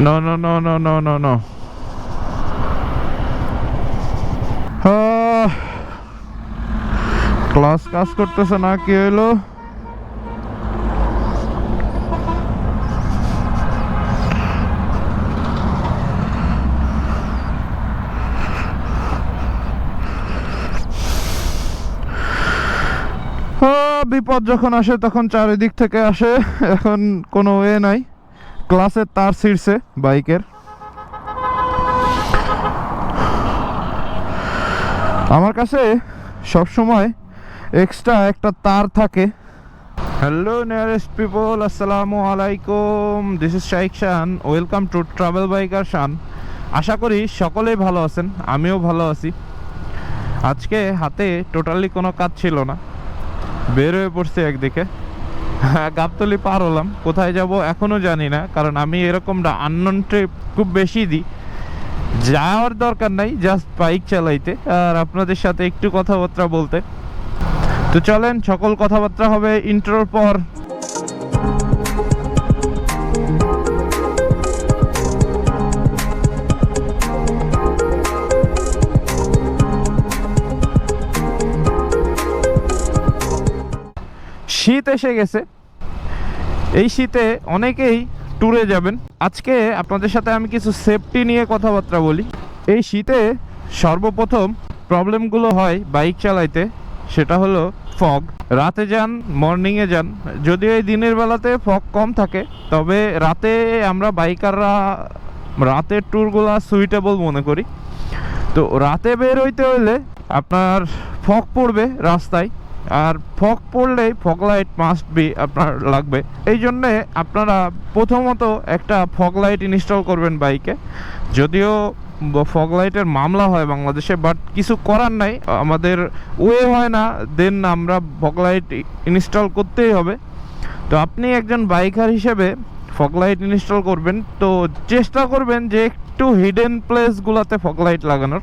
No, no, no, no, no, no, no. Class কাজ করতেছে না কি হইল? বিপদ যখন আসে তখন চারিদিক থেকে আসে। এখন কোনো ওয়ে নাই। ক্লাসের তার ছিঁড়ছে বাইকের। আমার কাছে সব সময় এক্সট্রা একটা তার থাকে। হ্যালো নিয়ারেস্ট পিপল আসসালামু আলাইকুম। This is Shaik Shan welcome to travel biker Shan আশা করি সকলেই ভালো আছেন, আমিও ভালো আছি। আজকে হাতে টোটালি কোনো কাজ ছিল না। বের হয়ে পড়ছি একদিকে। গাবতলি পার হলাম। কোথায় যাব এখনও জানি না, কারণ আমি এরকম আননোন ট্রিপ খুব বেশি দিই। যাওয়ার দরকার নাই জাস্ট বাইক চালাইতে। আর আপনাদের সাথে একটু কথাবার্তা বলতে। তো চলেন, সকল কথাবার্তা হবে ইন্টারোর পর। শীত এসে গেছে। এই শীতে অনেকেই ট্যুরে যাবেন। আজকে আপনাদের সাথে আমি কিছু সেফটি নিয়ে কথাবার্তা বলি। এই শীতে সর্বপ্রথম প্রবলেমগুলো হয় বাইক চালাইতে, সেটা হলো ফগ রাতে যান মর্নিংয়ে যান। যদিও এই দিনের বেলাতে ফগ কম থাকে, তবে রাতে আমরা বাইকাররা রাতের ট্যুরগুলো সুইটেবল মনে করি। তো রাতে বের হইতে হলে আপনার ফগ পড়বে রাস্তায়। আর ফগ পড়লেই ফগ লাইট মাস্ট বি আপনার লাগবে। এই জন্যে আপনারা প্রথমত একটা ফগ লাইট ইনস্টল করবেন বাইকে যদিও ফগ লাইটের মামলা হয় বাংলাদেশে বাট কিছু করার নাই। আমাদের ওয়ে হয় না দেন আমরা ফগ লাইট ইনস্টল করতেই হবে। তো আপনি একজন বাইকার হিসেবে ফগ লাইট ইনস্টল করবেন। তো চেষ্টা করবেন যে একটু হিডেন প্লেসগুলোতে ফগ লাইট লাগানোর।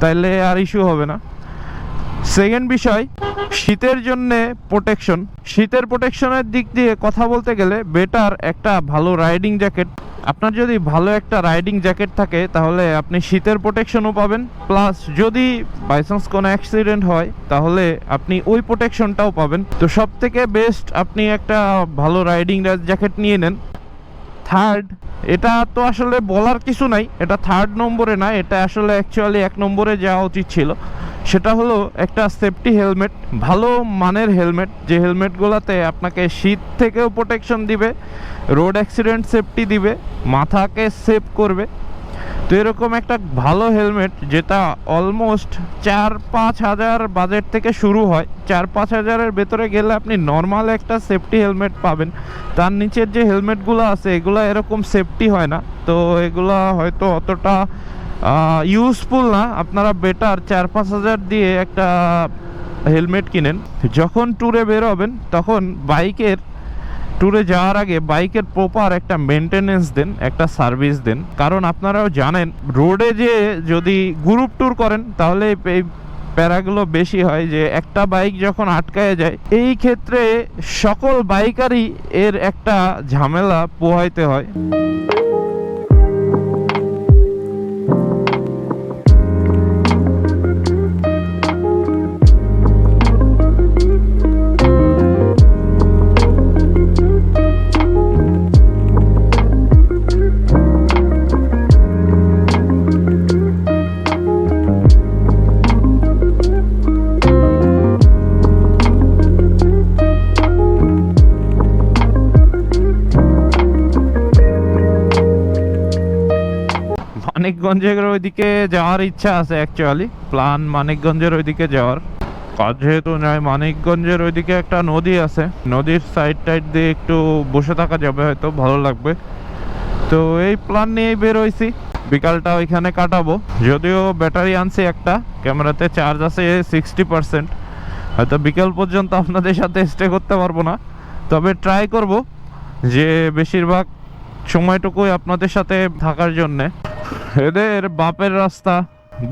তাইলে আর ইস্যু হবে না। সেকেন্ড বিষয়, শীতের জন্য প্রোটেকশন শীতের প্রোটেকশনের দিক দিয়ে কথা বলতে গেলে বেটার একটা ভালো রাইডিং জ্যাকেট আপনার যদি ভালো একটা রাইডিং জ্যাকেট থাকে, তাহলে আপনি শীতের প্রোটেকশনও পাবেন। প্লাস যদি বাইচান্স কোনো অ্যাক্সিডেন্ট হয়, তাহলে আপনি ওই প্রোটেকশনটাও পাবেন। তো সব থেকে বেস্ট আপনি একটা ভালো রাইডিং জ্যাকেট নিয়ে নেন। থার্ড এটা তো আসলে বলার কিছু নাই। এটা থার্ড নম্বরে না, এটা আসলে অ্যাকচুয়ালি এক নম্বরে যাওয়া উচিত ছিল। সেটা হলো একটা সেফটি হেলমেট ভালো মানের হেলমেট যে হেলমেটগুলোতে আপনাকে শীত থেকেও প্রোটেকশন দিবে রোড অ্যাক্সিডেন্ট সেফটি দিবে, মাথাকে সেভ করবে। তো এরকম একটা ভালো হেলমেট যেটা অলমোস্ট চার পাঁচ হাজার বাজেট থেকে শুরু হয়। চার পাঁচ হাজারের ভেতরে গেলে আপনি নর্মাল একটা সেফটি হেলমেট পাবেন। তার নিচের যে হেলমেটগুলো আছে, এগুলো এরকম সেফটি হয় না। তো এগুলো হয়তো অতটা ইউজফুল না। আপনারা বেটার চার পাঁচ হাজার দিয়ে একটা হেলমেট কিনেন। যখন ট্যুরে বেরোবেন তখন বাইকের ট্যুরে যাওয়ার আগে বাইকের প্রপার একটা মেনটেনেন্স দেন, একটা সার্ভিস দেন। কারণ আপনারাও জানেন রোডে যে যদি গ্রুপ ট্যুর করেন, তাহলে এই প্যারাগুলো বেশি হয় যে একটা বাইক যখন আটকায় যায়, এই ক্ষেত্রে সকল বাইকারই এর একটা ঝামেলা পোহাইতে হয়। মানিকগঞ্জের ওইদিকে যাওয়ার ইচ্ছা আছে অ্যাকচুয়ালি প্ল্যান মানিকগঞ্জের ওইদিকে যাওয়ার। কাজ যেহেতু নয় মানিকগঞ্জের ওইদিকে একটা নদী আছে। নদীর সাইড টাইড দিয়ে একটু বসে থাকা যাবে হয়তো, ভালো লাগবে। তো এই প্ল্যান নিয়েই বের হয়েছি। বিকালটা ওইখানে কাটাবো। যদিও ব্যাটারি আনছি একটা, ক্যামেরাতে চার্জ আছে সিক্সটি পার্সেন্ট হয়তো বিকেল পর্যন্ত আপনাদের সাথে স্টে করতে পারব না। তবে ট্রাই করব যে বেশিরভাগ সময়টুকুই আপনাদের সাথে থাকার জন্যে। এদের বাপের রাস্তা।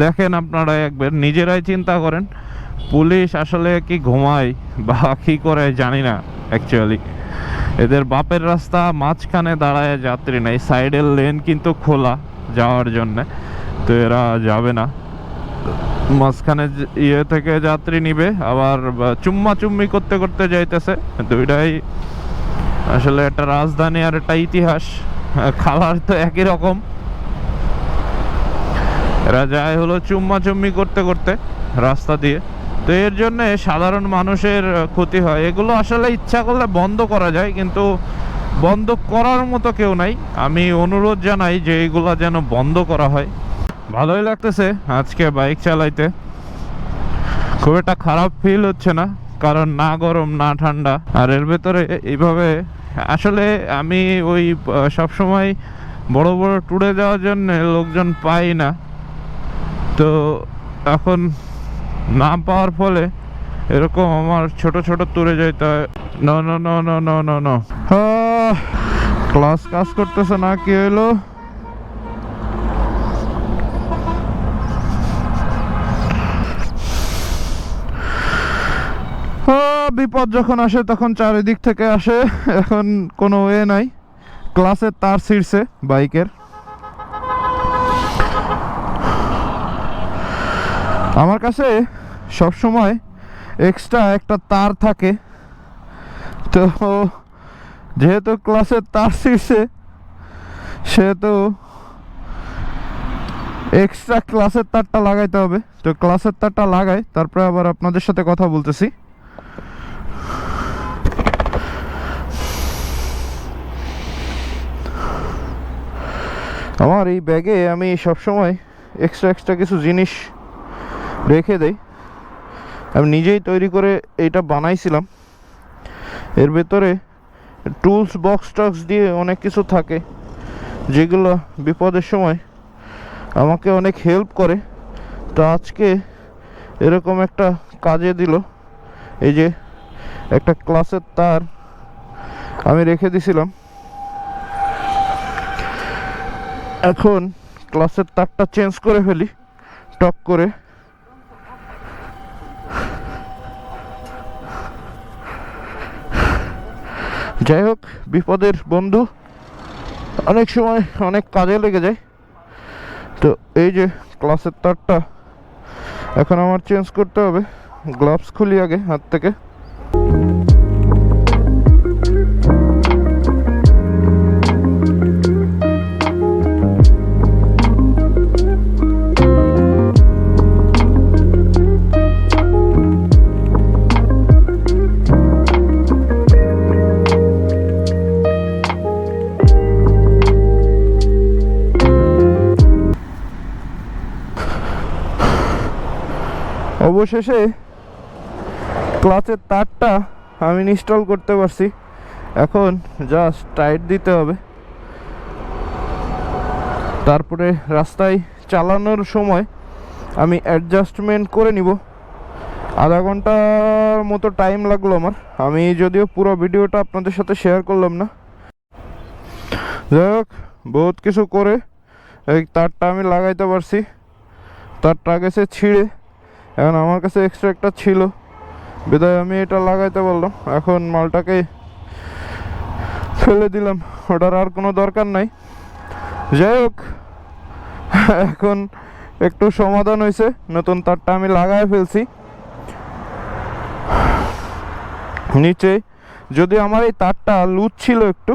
দেখেন আপনারা একবার, নিজেরাই চিন্তা করেন, পুলিশ আসলে কি ঘুমায় বা কি করে জানি না অ্যাকচুয়ালি এদের বাপের রাস্তা, মাঝখানে দাঁড়ায় যাত্রী নেই সাইডের লেন কিন্তু খোলা যাওয়ার জন্যে, তো এরা যাবে না। মাঝখানে ইয়ে থেকে যাত্রী নিবে, আবার চুম্মা চুম্মি করতে করতে যাইতেছে, দুইটাই আসলে একটা রাজধানী আর একটা ইতিহাস খাবার তো একই রকম। এরা যায় হলো চুম্মা চুম্মি করতে করতে রাস্তা দিয়ে। তো এর জন্য সাধারণ মানুষের ক্ষতি হয়। এগুলো আসলে ইচ্ছা করলে বন্ধ করা যায়, কিন্তু বন্ধ করার মতো কেউ নাই। আমি অনুরোধ জানাই যে এইগুলো যেন বন্ধ করা হয়। ভালোই লাগতেছে আজকে বাইক চালাইতে। খুব একটা খারাপ ফিল হচ্ছে না, কারণ না গরম, না ঠান্ডা। আর এর ভেতরে এইভাবে, আসলে আমি ওই সব সময় বড় বড় ট্যুরে যাওয়ার জন্য লোকজন পাই না। তো এখন না পাওয়ার ফলে এরকম আমার ছোট ছোট ট্যুরে যেতে হয় ক্লাস কাজ করতেছে না, কি হইল? বিপদ যখন আসে, তখন চারিদিক থেকে আসে। এখন কোনো ওয়ে নাই। ক্লাসের তার ছিঁড়ছে বাইকের। আমার কাছে সব সময় এক্সট্রা একটা তার থাকে। তো যেহেতু ক্লাসের তার ছিঁড়ছে সেহেতু এক্সট্রা ক্লাসের তারটা লাগাইতে হবে। তো ক্লাসের তারটা লাগাই, তারপরে আবার আপনাদের সাথে কথা বলতেছি। আমার এই ব্যাগে আমি সবসময় এক্সট্রা এক্সট্রা কিছু জিনিস রেখে দেই। আমি নিজেই তৈরি করে এইটা বানাইছিলাম। এর ভেতরে টুলস বক্স টক্স দিয়ে অনেক কিছু থাকে, যেগুলো বিপদের সময় আমাকে অনেক হেল্প করে। তো আজকে এরকম একটা কাজে দিল। এই যে একটা ক্লাসের তার আমি রেখে দিছিলাম। এখন ক্লাসের তারটা চেঞ্জ করে ফেলি টক করে। যাই হোক, বিপদের বন্ধু। অনেক সময় অনেক কাজে লেগে যায়। তো এই যে ক্লাসের তারটা, এখন আমার চেঞ্জ করতে হবে। গ্লাভস খুলি আগে হাত থেকে। অবশেষে ক্লাচের তারটা আমি ইনস্টল করতে পারছি। এখন জাস্ট টাইট দিতে হবে। তারপরে রাস্তায় চালানোর সময় আমি অ্যাডজাস্টমেন্ট করে নিব। আধা ঘণ্টার মতো টাইম লাগল আমার। আমি যদিও পুরো ভিডিওটা আপনাদের সাথে শেয়ার করলাম না। যাই হোক, বহুত কিছু করে এই তারটা আমি লাগাইতে পারছি। তারটা গেছে ছিঁড়ে। এখন আমার কাছে এক্সট্রা একটা ছিল। বিদায়, আমি এটা লাগাইতে বললাম। এখন মালটাকে ফেলে দিলাম। ওটার আর কোনো দরকার নাই। যাই হোক, এখন একটু সমাধান হয়েছে নতুন তারটা আমি লাগাই ফেলছি। নিচে, যদি আমার এই তারটা লুজ ছিল একটু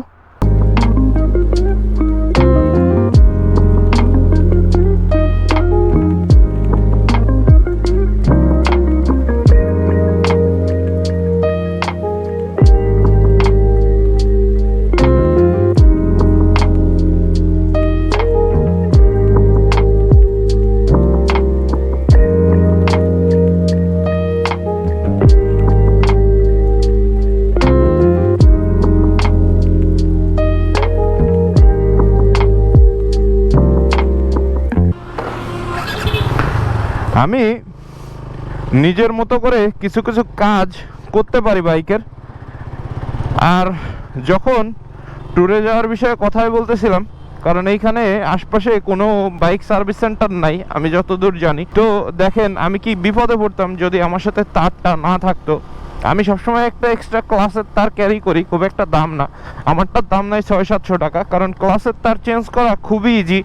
আমি নিজের মতো করে কিছু কিছু কাজ করতে পারি বাইকের। আর যখন ট্যুরে যাওয়ার বিষয়ে কথাই বলতেছিলাম, কারণ এইখানে আশপাশে কোনো বাইক সার্ভিস সেন্টার নাই, আমি যতদূর জানি। তো দেখেন, আমি কি বিপদে পড়তাম যদি আমার সাথে তারটা না থাকতো? আমি সবসময় একটা এক্সট্রা ক্লাসের তার ক্যারি করি, খুব একটা দাম না। আমারটার দাম নাই ছয় সাতশো টাকা, কারণ ক্লাসের তার চেঞ্জ করা খুবই ইজি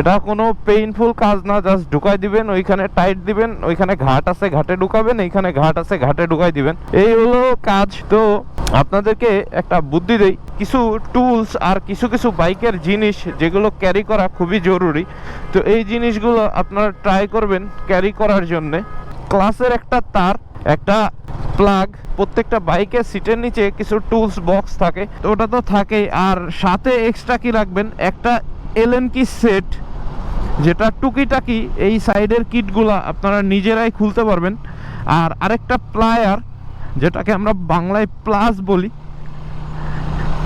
এটা কোনো পেইনফুল কাজ না জাস্ট ঢুকাই দিবেন, ওইখানে টাইট দিবেন, ওইখানে ঘাট আছে, ঘাটে ঢুকাবেন, এইখানে ঘাট আছে, ঘাটে ঢুকাই দিবেন। এই হলো কাজ। তো আপনাদেরকে একটা বুদ্ধি দেই, কিছু টুলস আর কিছু কিছু বাইকের জিনিস যেগুলো ক্যারি করা খুবই জরুরি। তো এই জিনিসগুলো আপনারা ট্রাই করবেন ক্যারি করার জন্যে। ক্লাসের একটা তার, একটা প্লাগ প্রত্যেকটা বাইকের সিটের নিচে কিছু টুলস বক্স থাকে। তো ওটা তো থাকেই। আর সাথে এক্সট্রা কি রাখবেন? একটা এলএন কি সেট যেটা টুকিটাকি এই সাইডের কিটগুলা আপনারা নিজেরাই খুলতে পারবেন। আর আরেকটা প্লায়ার যেটাকে আমরা বাংলায় প্লাস বলি।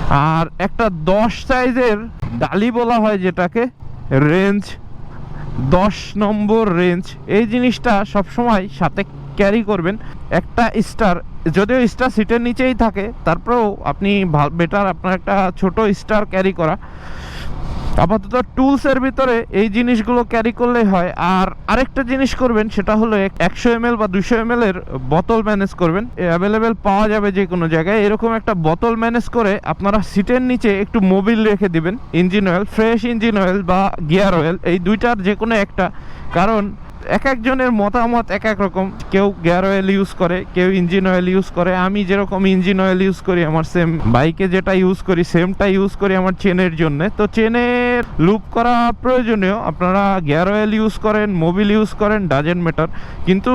আর একটা দশ সাইজের ডালি বলা হয় যেটাকে রেঞ্জ দশ নম্বর রেঞ্জ এই জিনিসটা সবসময় সাথে ক্যারি করবেন। একটা স্টার যদিও স্টার সিটের নিচেই থাকে, তারপরেও আপনি বেটার আপনার একটা ছোট স্টার ক্যারি করা। আপাতত টুলসের ভিতরে এই জিনিসগুলো ক্যারি করলেই হয়। আর আরেকটা জিনিস করবেন, সেটা হলো একশো এম বা দুশো এম এর বোতল ম্যানেজ করবেন। অ্যাভেলেবেল পাওয়া যাবে যে কোনো জায়গায়। এরকম একটা বোতল ম্যানেজ করে আপনারা সিটের নিচে একটু মোবিল রেখে দিবেন। Engine oil fresh engine oil বা গিয়ার অয়েল এই দুইটার যে কোনো একটা। কারণ এক একজনের মতামত এক এক রকম। কেউ গিয়ার অয়েল ইউজ করে, কেউ ইঞ্জিন অয়েল ইউজ করে। আমি যেরকম ইঞ্জিন অয়েল ইউজ করি, আমার সেম বাইকে যেটা ইউজ করি সেমটা ইউজ করি আমার চেনের জন্য। তো চেনের লুপ করা প্রয়োজনীয়। আপনারা গিয়ার অয়েল ইউজ করেন মোবিল ইউজ করেন ডাজেন মেটার কিন্তু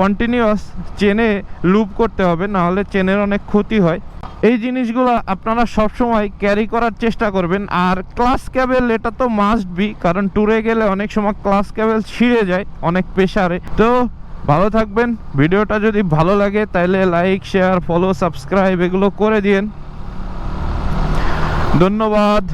কন্টিনিউয়াস চেনে লুপ করতে হবে, নাহলে চেনের অনেক ক্ষতি হয়। এই জিনিসগুলো আপনারা সবসময় ক্যারি করার চেষ্টা করবেন। আর ক্লাস ক্যাবেল এটা তো মাস্ট বি কারণ ট্যুরে গেলে অনেক সময় ক্লাস ক্যাবেল ছিঁড়ে যায় অনেক প্রেশারে তো ভালো থাকবেন। ভিডিওটা যদি ভালো লাগে তাহলে লাইক শেয়ার ফলো সাবস্ক্রাইব এগুলো করে দিন ধন্যবাদ।